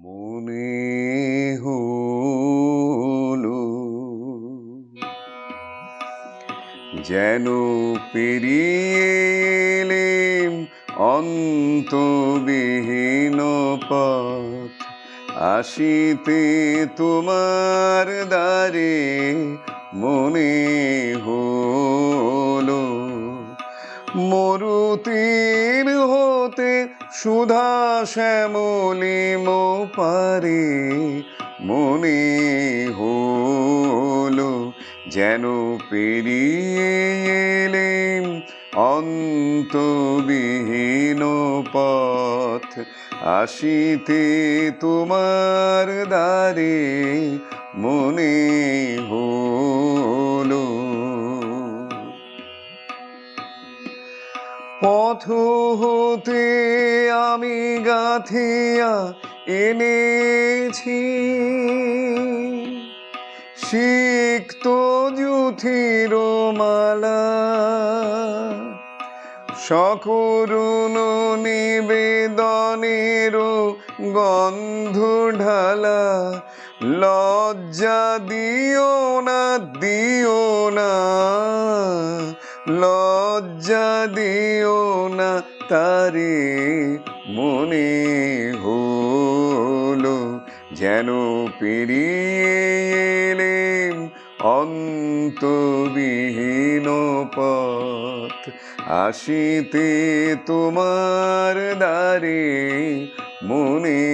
মনে হলো যেন পেরিয়েলেম অন্তবিহীন পথ। আসিতে তোমার দ্বারে মনে হলো। মরুতির হতে সুধা শ্যামলিম পারে মনে হলো যেন পেরিয়ে এলেম অন্তবিহীন পথ আসিতে তোমার দ্বারে মনে হলো পথ হতে আমি গাথিয়া এনেছি। সিক্ত জুথির মালা সকরুণ নিবেদনের গন্ধ ঢালা। লজ্জা দিও না দিও না। লজ্জা দিও না তারে, মনে হলো যেন পেরিয়ে এলেম অন্তবিহীন পথ। আসিতে তোমার দ্বারে মনে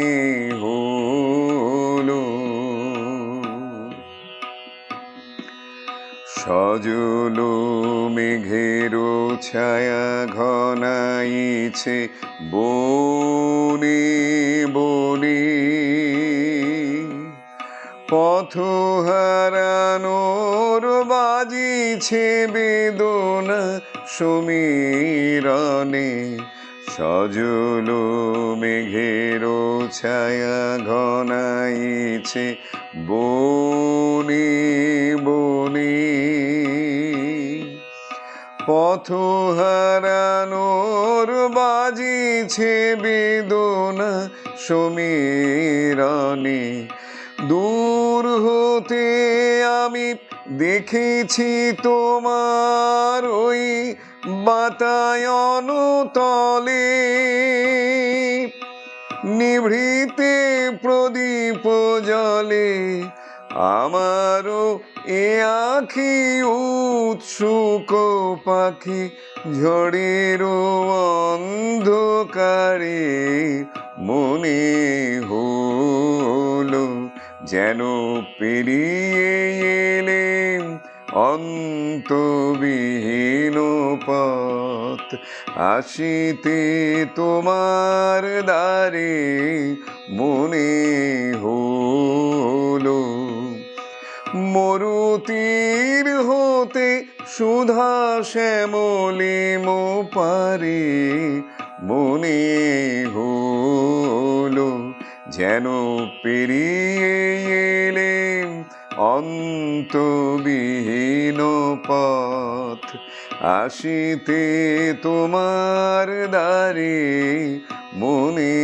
সজল মেঘের ছায়া ঘনাইছে বনে বনে। পথ হারানোর বাজিছে বেদনা সমীরণে। সজল মেঘের ছায়া ঘনাইছে বনে বনে। পথ হারানোর বাজিছে বেদনা সমীরণে। দূর হতে আমি দেখেছি তোমার ওই বাতায়ন তলে নিভৃতে প্রদীপ জলে আমারও এ আখি উৎসুক পাখি, ঝড়ের অন্ধকারে মনে হলো যেন পেরিয়ে এলেম অন্তবিহীন পথ। আসিতে তোমার দ্বারে মনে হলো মরুতির হতে সুধা শ্যামলিম পারে, মনে হলো যেন পেরিয়ে এলেম অন্তবিহীন পথ। আসিতে তোমার দ্বারে মনে